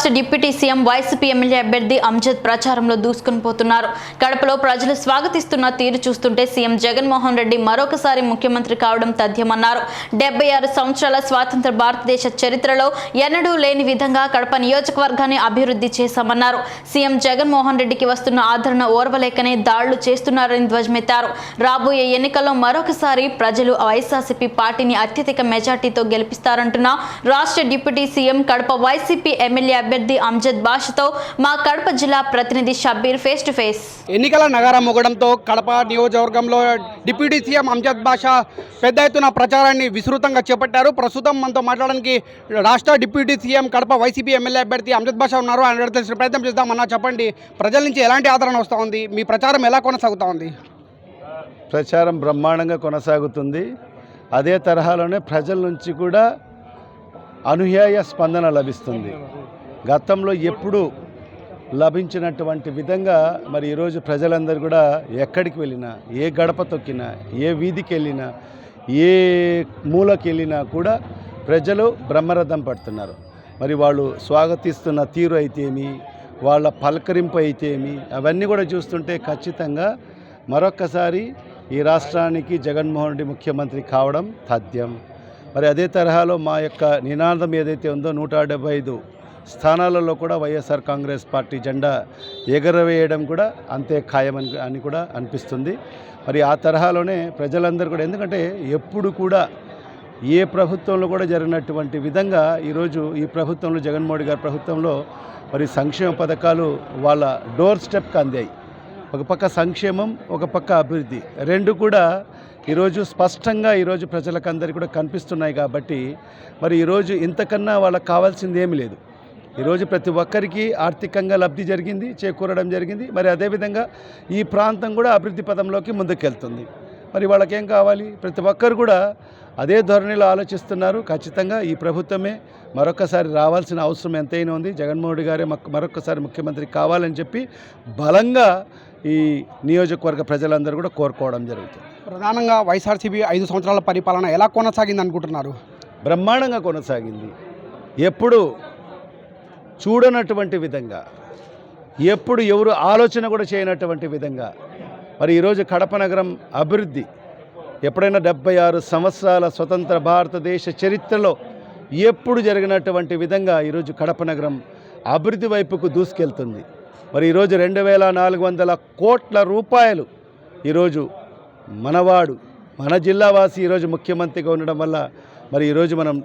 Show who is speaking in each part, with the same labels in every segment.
Speaker 1: రాష్ట్ర deputy CM YCP MLA అభ్యర్థి అంజద్ ప్రచారంలో దూసుకుని పోతున్నారు. కడపలో ప్రజలు స్వాగతిస్తున్న తీరు చూస్తుంటే సీఎం జగన్మోహన్ రెడ్డి మరొకసారి ముఖ్యమంత్రి కావడం తథ్యమన్నారు. డెబ్బై ఆరు సంవత్సరాల స్వాతంత్ర భారతదేశ చరిత్రలో ఎన్నడూ లేని విధంగా కడప నియోజకవర్గాన్ని అభివృద్ధి చేశామన్నారు. సీఎం జగన్మోహన్ రెడ్డికి వస్తున్న ఆదరణ ఓర్వలేకనే దాడులు చేస్తున్నారని ధ్వజమెత్తారు. రాబోయే ఎన్నికల్లో మరొకసారి ప్రజలు వైఎస్ఆర్సీపీ పార్టీని అత్యధిక మెజార్టీతో గెలిపిస్తారంటున్న రాష్ట్ర deputy CM Kadapa YCP MLA అభ్యర్థి అంజద్ బాషతో మా కడప జిల్లా ప్రతినిధి షబ్బీర్ ఫేస్ టు ఫేస్
Speaker 2: ఎన్నికల నగరం మొగడంతో కడప నియోజకవర్గంలో డిప్యూటీ సీఎం అంజద్ బాషా పెద్ద ఎత్తున ప్రచారాన్ని విస్తృతంగా చేపట్టారు. ప్రస్తుతం మనతో మాట్లాడడానికి రాష్ట్ర deputy CM Kadapa YCP MLA అభ్యర్థి అంజద్ బాషా ఉన్నారు. ఆయన తెలిసిన ప్రయత్నం చేద్దామన్నా చెప్పండి. ప్రజల నుంచి ఎలాంటి ఆదరణ వస్తూ ఉంది? మీ ప్రచారం ఎలా కొనసాగుతూ ఉంది?
Speaker 3: ప్రచారం బ్రహ్మాండంగా కొనసాగుతుంది. అదే తరహాలోనే ప్రజల నుంచి కూడా అనుయాయ స్పందన లభిస్తుంది. గతంలో ఎప్పుడూ లభించినటువంటి విధంగా మరి ఈరోజు ప్రజలందరూ కూడా ఎక్కడికి వెళ్ళినా ఏ గడప తొక్కినా ఏ వీధికి వెళ్ళినా ఏ మూలకి వెళ్ళినా కూడా ప్రజలు బ్రహ్మరథం పడుతున్నారు. మరి వాళ్ళు స్వాగతిస్తున్న తీరు అయితేమి వాళ్ళ పలకరింపు అయితేమి అవన్నీ కూడా చూస్తుంటే ఖచ్చితంగా మరొక్కసారి ఈ రాష్ట్రానికి జగన్మోహన్ రెడ్డి ముఖ్యమంత్రి కావడం తథ్యం. మరి అదే తరహాలో మా యొక్క నినాదం ఏదైతే ఉందో నూట డెబ్బై ఐదు స్థానాలలో కూడా వైఎస్ఆర్ కాంగ్రెస్ పార్టీ జెండా ఎగరవేయడం కూడా అంతే ఖాయమని అని కూడా అనిపిస్తుంది. మరి ఆ తరహాలోనే ప్రజలందరూ కూడా ఎందుకంటే ఎప్పుడు కూడా ఏ ప్రభుత్వంలో కూడా జరిగినటువంటి విధంగా ఈరోజు ఈ ప్రభుత్వంలో జగన్మోహన్ గారి ప్రభుత్వంలో మరి సంక్షేమ పథకాలు వాళ్ళ డోర్ స్టెప్కి అందాయి. ఒక పక్క సంక్షేమం ఒక పక్క అభివృద్ధి. రెండు కూడా ఈరోజు స్పష్టంగా ఈరోజు ప్రజలకందరికీ కూడా కనిపిస్తున్నాయి కాబట్టి మరి ఈరోజు ఇంతకన్నా వాళ్ళకి కావాల్సింది ఏమీ లేదు. ఈరోజు ప్రతి ఒక్కరికి ఆర్థికంగా లబ్ధి జరిగింది చేకూరడం జరిగింది. మరి అదేవిధంగా ఈ ప్రాంతం కూడా అభివృద్ధి పదంలోకి ముందుకెళ్తుంది. మరి వాళ్ళకేం కావాలి? ప్రతి ఒక్కరు కూడా అదే ధోరణిలో ఆలోచిస్తున్నారు. ఖచ్చితంగా ఈ ప్రభుత్వమే మరొకసారి రావాల్సిన అవసరం ఎంతైనా ఉంది. జగన్మోహన్ రెడ్డి గారే మరొకసారి ముఖ్యమంత్రి కావాలని చెప్పి బలంగా ఈ నియోజకవర్గ ప్రజలందరూ కూడా కోరుకోవడం జరుగుతుంది.
Speaker 2: ప్రధానంగా వైఎస్ఆర్సీపీ ఐదు సంవత్సరాల పరిపాలన ఎలా కొనసాగింది అనుకుంటున్నారు
Speaker 3: బ్రహ్మాండంగా కొనసాగింది. ఎప్పుడు చూడనటువంటి విధంగా ఎప్పుడు ఎవరు ఆలోచన కూడా చేయనటువంటి విధంగా మరి ఈరోజు కడప నగరం అభివృద్ధి ఎప్పుడైనా డెబ్బై ఆరు సంవత్సరాల స్వతంత్ర భారతదేశ చరిత్రలో ఎప్పుడు జరిగినటువంటి విధంగా ఈరోజు కడప నగరం అభివృద్ధి వైపుకు దూసుకెళ్తుంది. మరి ఈరోజు రెండు వేల నాలుగు వందల కోట్ల రూపాయలు ఈరోజు మనవాడు మన జిల్లావాసి ఈరోజు ముఖ్యమంత్రిగా ఉండడం వల్ల మరి ఈరోజు మనం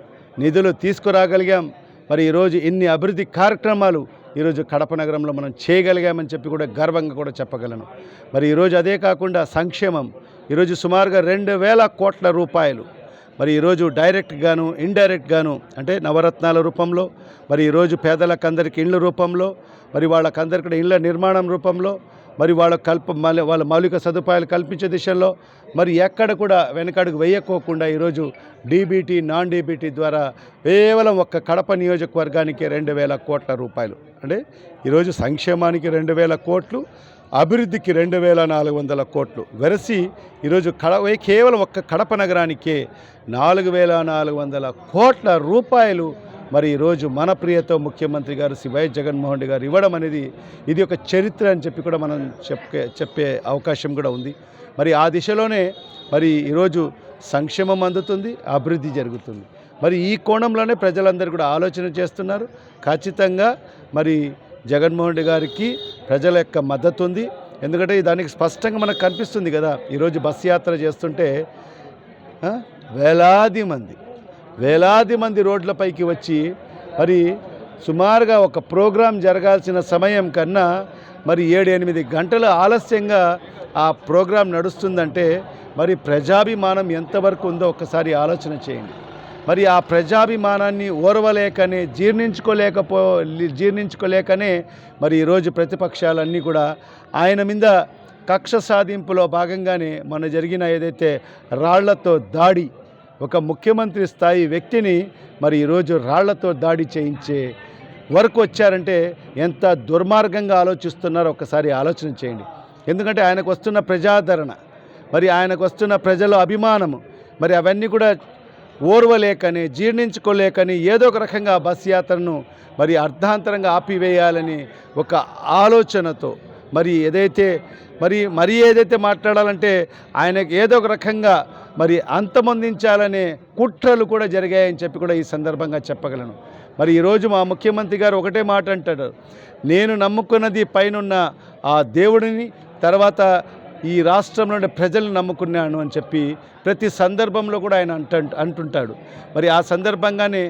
Speaker 3: నిధులు తీసుకురాగలిగాం. మరి ఈరోజు ఇన్ని అభివృద్ధి కార్యక్రమాలు ఈరోజు కడప నగరంలో మనం చేయగలిగామని చెప్పి కూడా గర్వంగా కూడా చెప్పగలను. మరి ఈరోజు అదే కాకుండా సంక్షేమం. ఈరోజు సుమారుగా రెండు వేల కోట్ల రూపాయలు. మరి ఈరోజు డైరెక్ట్గాను ఇండైరెక్ట్గాను అంటే నవరత్నాల రూపంలో మరి ఈరోజు పేదలకందరికి ఇళ్ళ రూపంలో మరి వాళ్ళకందరికి ఇళ్ళ నిర్మాణం రూపంలో మరి వాళ్ళ కల్ప వాళ్ళ మౌలిక సదుపాయాలు కల్పించే దిశలో మరి ఎక్కడ కూడా వెనకడుగు వేయకోకుండా ఈరోజు డీబీటీ నాన్ డీబీటీ ద్వారా కేవలం ఒక్క కడప నియోజకవర్గానికి రెండు వేల కోట్ల రూపాయలు. అంటే ఈరోజు సంక్షేమానికి రెండు వేల కోట్లు అభివృద్ధికి రెండు వేల నాలుగు వందల కోట్లు. వెరసి ఈరోజు కడ కేవలం ఒక్క కడప నగరానికే నాలుగు వేల నాలుగు వందల కోట్ల రూపాయలు మరి ఈరోజు మన ప్రియతో ముఖ్యమంత్రి గారు శ్రీ వైఎస్ జగన్మోహన్ రెడ్డి గారు ఇవ్వడం అనేది ఇది ఒక చరిత్ర అని చెప్పి కూడా మనం చెప్పే చెప్పే అవకాశం కూడా ఉంది. మరి ఆ దిశలోనే మరి ఈరోజు సంక్షేమం అందుతుంది అభివృద్ధి జరుగుతుంది. మరి ఈ కోణంలోనే ప్రజలందరూ కూడా ఆలోచన చేస్తున్నారు. ఖచ్చితంగా మరి జగన్మోహన్ రెడ్డి గారికి ప్రజల యొక్క మద్దతు ఉంది. ఎందుకంటే దానికి స్పష్టంగా మనకు కనిపిస్తుంది కదా ఈరోజు బస్ యాత్ర చేస్తుంటే వేలాది మంది వేలాది మంది రోడ్లపైకి వచ్చి మరి సుమారుగా ఒక ప్రోగ్రాం జరగాల్సిన సమయం కన్నా మరి ఏడు ఎనిమిది గంటలు ఆలస్యంగా ఆ ప్రోగ్రాం నడుస్తుందంటే మరి ప్రజాభిమానం ఎంతవరకు ఉందో ఒకసారి ఆలోచన చేయండి. మరి ఆ ప్రజాభిమానాన్ని ఓర్వలేకనే జీర్ణించుకోలేకపో జీర్ణించుకోలేకనే మరి ఈరోజు ప్రతిపక్షాలన్నీ కూడా ఆయన మీద కక్ష సాధింపులో భాగంగానే మన జరిగిన ఏదైతే రాళ్ళతో దాడి ఒక ముఖ్యమంత్రి స్థాయి వ్యక్తిని మరి ఈరోజు రాళ్ళతో దాడి చేయించే వరకు వచ్చారంటే ఎంత దుర్మార్గంగా ఆలోచిస్తున్నారో ఒకసారి ఆలోచన చేయండి. ఎందుకంటే ఆయనకు వస్తున్న ప్రజాదరణ మరి ఆయనకు వస్తున్న ప్రజల అభిమానము మరి అవన్నీ కూడా ఓర్వలేకని జీర్ణించుకోలేకని ఏదో ఒక రకంగా బస్ యాత్రను మరి అర్ధాంతరంగా ఆపివేయాలని ఒక ఆలోచనతో మరి ఏదైతే మరి మరి ఏదైతే మాట్లాడాలంటే ఆయనకు ఏదో ఒక రకంగా మరి అంతమొందించాలనే కుట్రలు కూడా జరిగాయని చెప్పి కూడా ఈ సందర్భంగా చెప్పగలను. మరి ఈరోజు మా ముఖ్యమంత్రి గారు ఒకటే మాట అంటాడు. నేను నమ్ముకున్నది పైనున్న ఆ దేవుడిని తర్వాత ఈ రాష్ట్రంలోని ఉండే ప్రజలను నమ్ముకున్నాను అని చెప్పి ప్రతి సందర్భంలో కూడా ఆయన అంట అంటుంటాడు. మరి ఆ సందర్భంగానే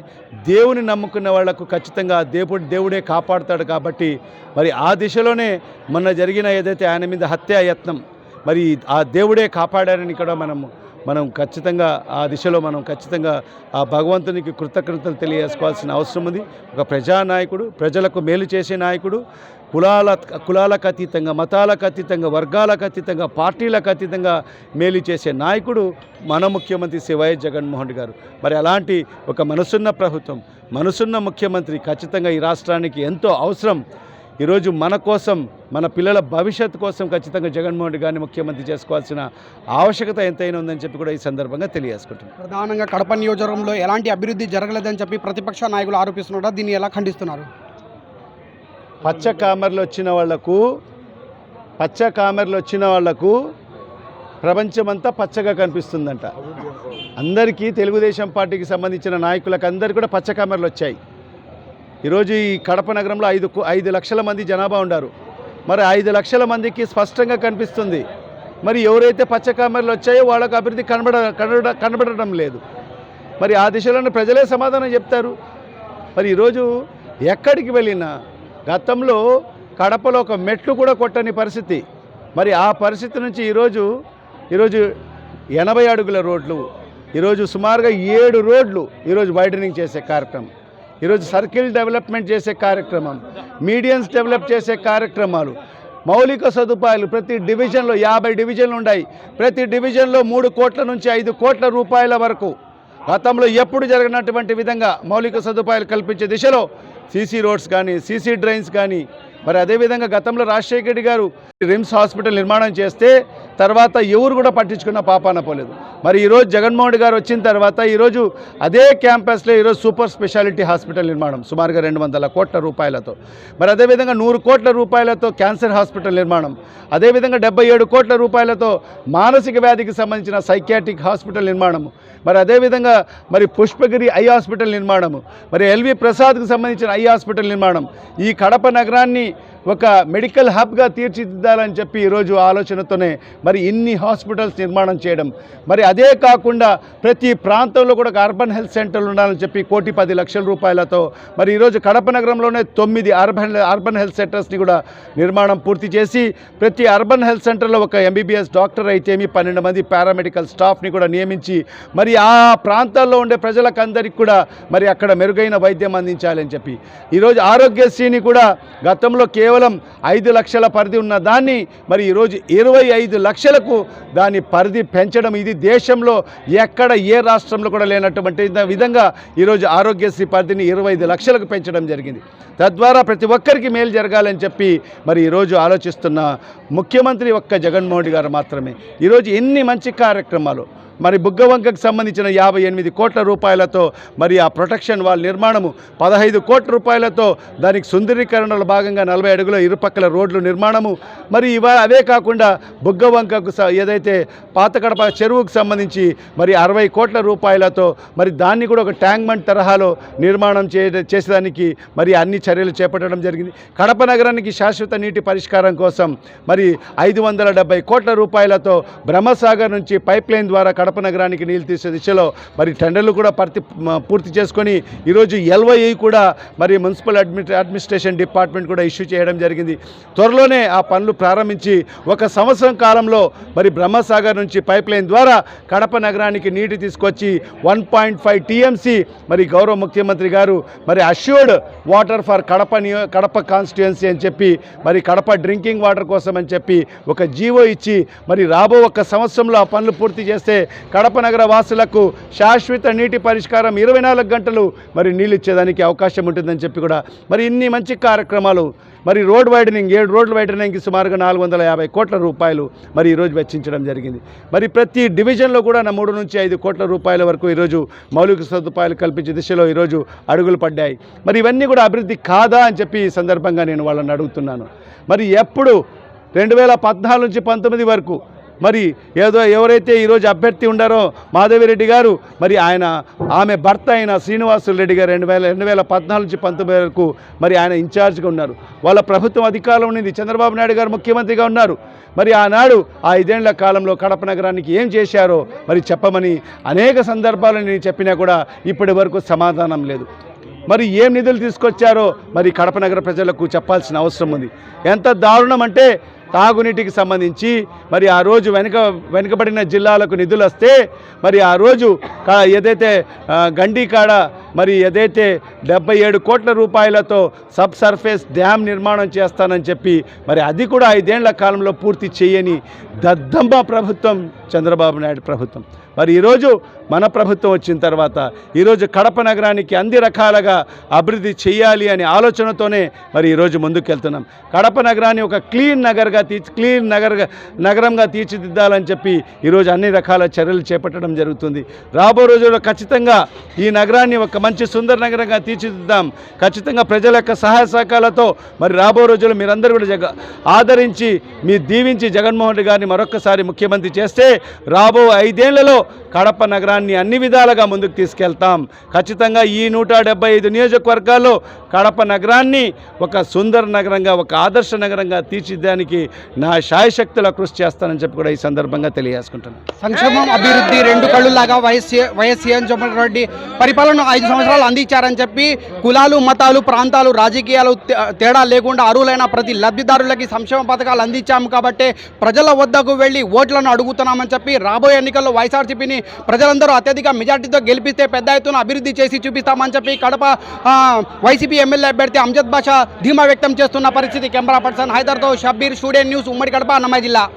Speaker 3: దేవుని నమ్ముకున్న వాళ్ళకు ఖచ్చితంగా దేవుడు దేవుడే కాపాడుతాడు కాబట్టి మరి ఆ దిశలోనే మొన్న జరిగిన ఏదైతే ఆయన మీద హత్యాయత్నం మరి ఆ దేవుడే కాపాడారని కూడా మనము మనం ఖచ్చితంగా ఆ దిశలో మనం ఖచ్చితంగా ఆ భగవంతునికి కృతజ్ఞతలు తెలియజేసుకోవాల్సిన అవసరం ఉంది. ఒక ప్రజానాయకుడు ప్రజలకు మేలు చేసే నాయకుడు కులాల కులాలకు అతీతంగా మతాలకు అతీతంగా వర్గాలకు అతీతంగా పార్టీలకు అతీతంగా మేలు చేసే నాయకుడు మన ముఖ్యమంత్రి శ్రీ వైఎస్ జగన్మోహన్ గారు. మరి అలాంటి ఒక మనసున్న ప్రభుత్వం మనసున్న ముఖ్యమంత్రి ఖచ్చితంగా ఈ రాష్ట్రానికి ఎంతో అవసరం. ఈరోజు మన కోసం మన పిల్లల భవిష్యత్తు కోసం ఖచ్చితంగా జగన్మోహన్ రెడ్డి గారిని ముఖ్యమంత్రి చేసుకోవాల్సిన ఆవశ్యకత ఎంతైనా ఉందని చెప్పి కూడా ఈ సందర్భంగా తెలియజేసుకుంటున్నాను
Speaker 2: ప్రధానంగా కడప నియోజకవర్గంలో ఎలాంటి అభివృద్ధి జరగలేదని చెప్పి ప్రతిపక్ష నాయకులు ఆరోపిస్తున్నారు దీన్ని ఎలా ఖండిస్తున్నారు?
Speaker 3: పచ్చ కామెర్లు వచ్చిన వాళ్ళకు పచ్చ కామెర్లు వచ్చిన వాళ్ళకు ప్రపంచమంతా పచ్చగా కనిపిస్తుందంట. అందరికీ తెలుగుదేశం పార్టీకి సంబంధించిన నాయకులకు అందరికీ కూడా పచ్చ కామెర్లు వచ్చాయి. ఈరోజు ఈ కడప నగరంలో ఐదు కు- ఐదు లక్షల మంది జనాభా ఉన్నారు మరి ఐదు లక్షల మందికి స్పష్టంగా కనిపిస్తుంది. మరి ఎవరైతే పచ్చ కామెర్లు వచ్చాయో వాళ్ళకు అభివృద్ధి కనబడ కనబడ కనబడడం లేదు. మరి ఆ దిశలోనే ప్రజలే సమాధానం చెప్తారు. మరి ఈరోజు ఎక్కడికి వెళ్ళినా గతంలో కడపలో ఒక మెట్లు కూడా కొట్టని పరిస్థితి. మరి ఆ పరిస్థితి నుంచి ఈరోజు ఈరోజు ఎనభై అడుగుల రోడ్లు. ఈరోజు సుమారుగా ఏడు రోడ్లు ఈరోజు వైడనింగ్ చేసే కార్యక్రమం. ఈరోజు సర్కిల్ డెవలప్మెంట్ చేసే కార్యక్రమం మీడియన్స్ డెవలప్ చేసే కార్యక్రమాలు మౌలిక సదుపాయాలు ప్రతి డివిజన్లో యాభై డివిజన్లు ఉన్నాయి. ప్రతి డివిజన్లో మూడు కోట్ల నుంచి ఐదు కోట్ల రూపాయల వరకు గతంలో ఎప్పుడు జరిగినటువంటి విధంగా మౌలిక సదుపాయాలు కల్పించే దిశలో సీసీ రోడ్స్ కానీ సీసీ డ్రైన్స్ కానీ మరి అదేవిధంగా గతంలో రాజశేఖర రెడ్డి గారు రిమ్స్ హాస్పిటల్ నిర్మాణం చేస్తే తర్వాత ఎవరు కూడా పట్టించుకున్న పాపాన పోలేదు. మరి ఈరోజు జగన్మోహన్ రెడ్డి గారు వచ్చిన తర్వాత ఈరోజు అదే క్యాంపస్లో ఈరోజు సూపర్ స్పెషాలిటీ హాస్పిటల్ నిర్మాణం సుమారుగా రెండు వందల కోట్ల రూపాయలతో. మరి అదేవిధంగా నూరు కోట్ల రూపాయలతో క్యాన్సర్ హాస్పిటల్ నిర్మాణం అదేవిధంగా డెబ్బై ఏడు కోట్ల రూపాయలతో మానసిక వ్యాధికి సంబంధించిన సైకియాట్రిక్ హాస్పిటల్ నిర్మాణము మరి అదేవిధంగా మరి పుష్పగిరి ఐ హాస్పిటల్ నిర్మాణము మరి ఎల్వి ప్రసాద్కు సంబంధించిన ఐ హాస్పిటల్ నిర్మాణం. ఈ కడప నగరాన్ని ఒక మెడికల్ హబ్గా తీర్చిదిద్దాలని చెప్పి ఈరోజు ఆలోచనతోనే మరి ఇన్ని హాస్పిటల్స్ నిర్మాణం చేయడం. మరి అదే కాకుండా ప్రతి ప్రాంతంలో కూడా అర్బన్ హెల్త్ సెంటర్లు ఉండాలని చెప్పి కోటి పది లక్షల రూపాయలతో మరి ఈరోజు కడప నగరంలోనే తొమ్మిది అర్బన్ అర్బన్ హెల్త్ సెంటర్స్ని కూడా నిర్మాణం పూర్తి చేసి ప్రతి అర్బన్ హెల్త్ సెంటర్లో ఒక ఎంబీబీఎస్ డాక్టర్ అయితేమి పన్నెండు మంది పారామెడికల్ స్టాఫ్ని కూడా నియమించి మరి ఆ ప్రాంతాల్లో ఉండే ప్రజలకందరికీ కూడా మరి అక్కడ మెరుగైన వైద్యం అందించాలని చెప్పి. ఈరోజు ఆరోగ్యశ్రీని కూడా గతంలో కేవలం ఐదు లక్షల పరిధి ఉన్న దాన్ని మరి ఈరోజు ఇరవై ఐదు లక్షలకు దాని పరిధి పెంచడం ఇది దేశంలో ఎక్కడ ఏ రాష్ట్రంలో కూడా లేనటువంటి విధంగా ఈరోజు ఆరోగ్యశ్రీ పరిధిని ఇరవై ఐదు లక్షలకు పెంచడం జరిగింది. తద్వారా ప్రతి ఒక్కరికి మేలు జరగాలని చెప్పి మరి ఈరోజు ఆలోచిస్తున్న ముఖ్యమంత్రి ఒక్క జగన్మోహన్ గారు మాత్రమే. ఈరోజు ఎన్ని మంచి కార్యక్రమాలు మరి బుగ్గవంకకు సంబంధించిన యాభై ఎనిమిది కోట్ల రూపాయలతో మరి ఆ ప్రొటెక్షన్ వాల్ నిర్మాణము పదహైదు కోట్ల రూపాయలతో దానికి సుందరీకరణలో భాగంగా నలభై అడుగుల ఇరుపక్కల రోడ్లు నిర్మాణము. మరి ఇవా అవే కాకుండా బుగ్గవంకకు స- ఏదైతే పాత కడప చెరువుకు సంబంధించి మరి అరవై కోట్ల రూపాయలతో మరి దాన్ని కూడా ఒక ట్యాంక్ బండ్ తరహాలో నిర్మాణం చే చేసేదానికి మరి అన్ని చర్యలు చేపట్టడం జరిగింది. కడప నగరానికి శాశ్వత నీటి పరిష్కారం కోసం మరి ఐదు వందల కోట్ల రూపాయలతో బ్రహ్మసాగర్ నుంచి పైప్ లైన్ ద్వారా కడప నగరానికి నీళ్ళు తీసే దిశలో మరి టెండర్లు కూడా పర్తి పూర్తి చేసుకొని ఈరోజు ఎల్వైఐ కూడా మరి మున్సిపల్ అడ్మి అడ్మినిస్ట్రేషన్ డిపార్ట్మెంట్ కూడా ఇష్యూ చేయడం జరిగింది. త్వరలోనే ఆ పనులు ప్రారంభించి ఒక సంవత్సరం కాలంలో మరి బ్రహ్మసాగర్ నుంచి పైప్ లైన్ ద్వారా కడప నగరానికి నీటి తీసుకొచ్చి వన్ పాయింట్ ఫైవ్ టీఎంసీ మరి గౌరవ ముఖ్యమంత్రి గారు మరి అష్యూర్డ్ వాటర్ ఫర్ కడప నియో కడప కాన్స్టిట్యుయెన్సీ అని చెప్పి మరి కడప డ్రింకింగ్ వాటర్ కోసం అని చెప్పి ఒక జీవో ఇచ్చి మరి రాబో ఒక సంవత్సరంలో ఆ పనులు పూర్తి చేస్తే కడప నగర వాసులకు శాశ్వత నీటి పరిష్కారం ఇరవై నాలుగు గంటలు మరి నీళ్ళు ఇచ్చేదానికి అవకాశం ఉంటుందని చెప్పి కూడా మరి ఇన్ని మంచి కార్యక్రమాలు మరి రోడ్ వైడనింగ్ ఏడు రోడ్ల వైడనింగ్కి సుమారుగా నాలుగు వందల యాభై కోట్ల రూపాయలు మరి ఈరోజు వెచ్చించడం జరిగింది. మరి ప్రతి డివిజన్లో కూడా నా మూడు నుంచి ఐదు కోట్ల రూపాయల వరకు ఈరోజు మౌలిక సదుపాయాలు కల్పించే దిశలో ఈరోజు అడుగులు పడ్డాయి. మరి ఇవన్నీ కూడా అభివృద్ధి కాదా అని చెప్పి ఈ సందర్భంగా నేను వాళ్ళని అడుగుతున్నాను. మరి ఎప్పుడు రెండు వేల పద్నాలుగు నుంచి పంతొమ్మిది వరకు మరి ఏదో ఎవరైతే ఈరోజు అభ్యర్థి ఉండారో మాధవిరెడ్డి గారు మరి ఆయన ఆమె భర్త అయిన శ్రీనివాసులు రెడ్డి గారు రెండు వేల రెండు వేల పద్నాలుగు నుంచి పంతొమ్మిది వరకు మరి ఆయన ఇన్ఛార్జ్గా ఉన్నారు. వాళ్ళ ప్రభుత్వం అధికారంలో ఉన్నది. చంద్రబాబు నాయుడు గారు ముఖ్యమంత్రిగా ఉన్నారు. మరి ఆనాడు ఆ ఐదేళ్ళ కాలంలో కడప నగరానికి ఏం చేశారో మరి చెప్పమని అనేక సందర్భాలు నేను చెప్పినా కూడా ఇప్పటి వరకు సమాధానం లేదు. మరి ఏం నిధులు తీసుకొచ్చారో మరి కడప నగర ప్రజలకు చెప్పాల్సిన అవసరం ఉంది. ఎంత దారుణం అంటే తాగునీటికి సంబంధించి మరి ఆ రోజు వెనుక వెనుకబడిన జిల్లాలకు నిధులు వస్తే మరి ఆ రోజు ఏదైతే గండికాడ గండి కాడ మరి ఏదైతే డెబ్బై ఏడు కోట్ల రూపాయలతో సబ్ సర్ఫేస్ డ్యామ్ నిర్మాణం చేస్తానని చెప్పి మరి అది కూడా ఐదేళ్ళ కాలంలో పూర్తి చేయని దద్దమ్మ ప్రభుత్వం చంద్రబాబు నాయుడు ప్రభుత్వం. మరి ఈరోజు మన ప్రభుత్వం వచ్చిన తర్వాత ఈరోజు కడప నగరానికి అన్ని రకాలుగా అభివృద్ధి చేయాలి అనే ఆలోచనతోనే మరి ఈరోజు ముందుకెళ్తున్నాం. కడప నగరాన్ని ఒక క్లీన్ నగర్గా తీర్చి క్లీన్ నగర్గా నగరంగా తీర్చిదిద్దాలని చెప్పి ఈరోజు అన్ని రకాల చర్యలు చేపట్టడం జరుగుతుంది. రాబో రోజుల్లో ఖచ్చితంగా ఈ నగరాన్ని ఒక మంచి సుందర నగరంగా తీర్చిదిద్దాం. ఖచ్చితంగా ప్రజల యొక్క సహాయ సహకారాలతో మరి రాబో రోజుల్లో మీరందరూ కూడా జగ ఆదరించి మీ దీవించి జగన్మోహన్ రెడ్డి గారిని మరొకసారి ముఖ్యమంత్రి చేస్తే రాబో ఐదేళ్ళలో కడప నగరాన్ని అన్ని విధాలుగా ముందుకు తీసుకెళ్తాం. ఖచ్చితంగా ఈ నూట డెబ్బై ఐదు నియోజకవర్గాల్లో కడప నగరాన్ని ఒక సుందర నగరంగా ఒక ఆదర్శ నగరంగా తీర్చిదానికి నా శాయశక్తుల కృషి చేస్తానని చెప్పి కూడా ఈ సందర్భంగా తెలియజేసుకుంటున్నాను.
Speaker 2: సంక్షేమం అభివృద్ధి రెండు కళ్ళులాగా YS YS CM Jagan Reddy పరిపాలన ఐదు సంవత్సరాలు అందించారని చెప్పి కులాలు మతాలు ప్రాంతాలు రాజకీయాలు తేడా లేకుండా అరువులైన ప్రతి లబ్ధిదారులకి సంక్షేమ పథకాలు అందించాము కాబట్టి ప్రజల వద్దకు వెళ్ళి ఓట్లను అడుగుతున్నామని చెప్పి రాబోయే ఎన్నికల్లో వైసీపీని ప్రజలందరూ అత్యధిక మెజార్టీతో గెలిపిస్తే పెద్ద ఎత్తున అభివృద్ధి చేసి చూపిస్తామని చెప్పి కడప వైసీపీ ఎమ్మెల్యే అభ్యర్థి అంజద్ బాషా ధీమా వ్యక్తం చేస్తున్న పరిస్థితి. కెమెరా పర్సన్ హైదర్తో షబ్బీర్ స్టూడియో న్యూస్ ఉమ్మడి కడప అన్నమయ్య జిల్లా.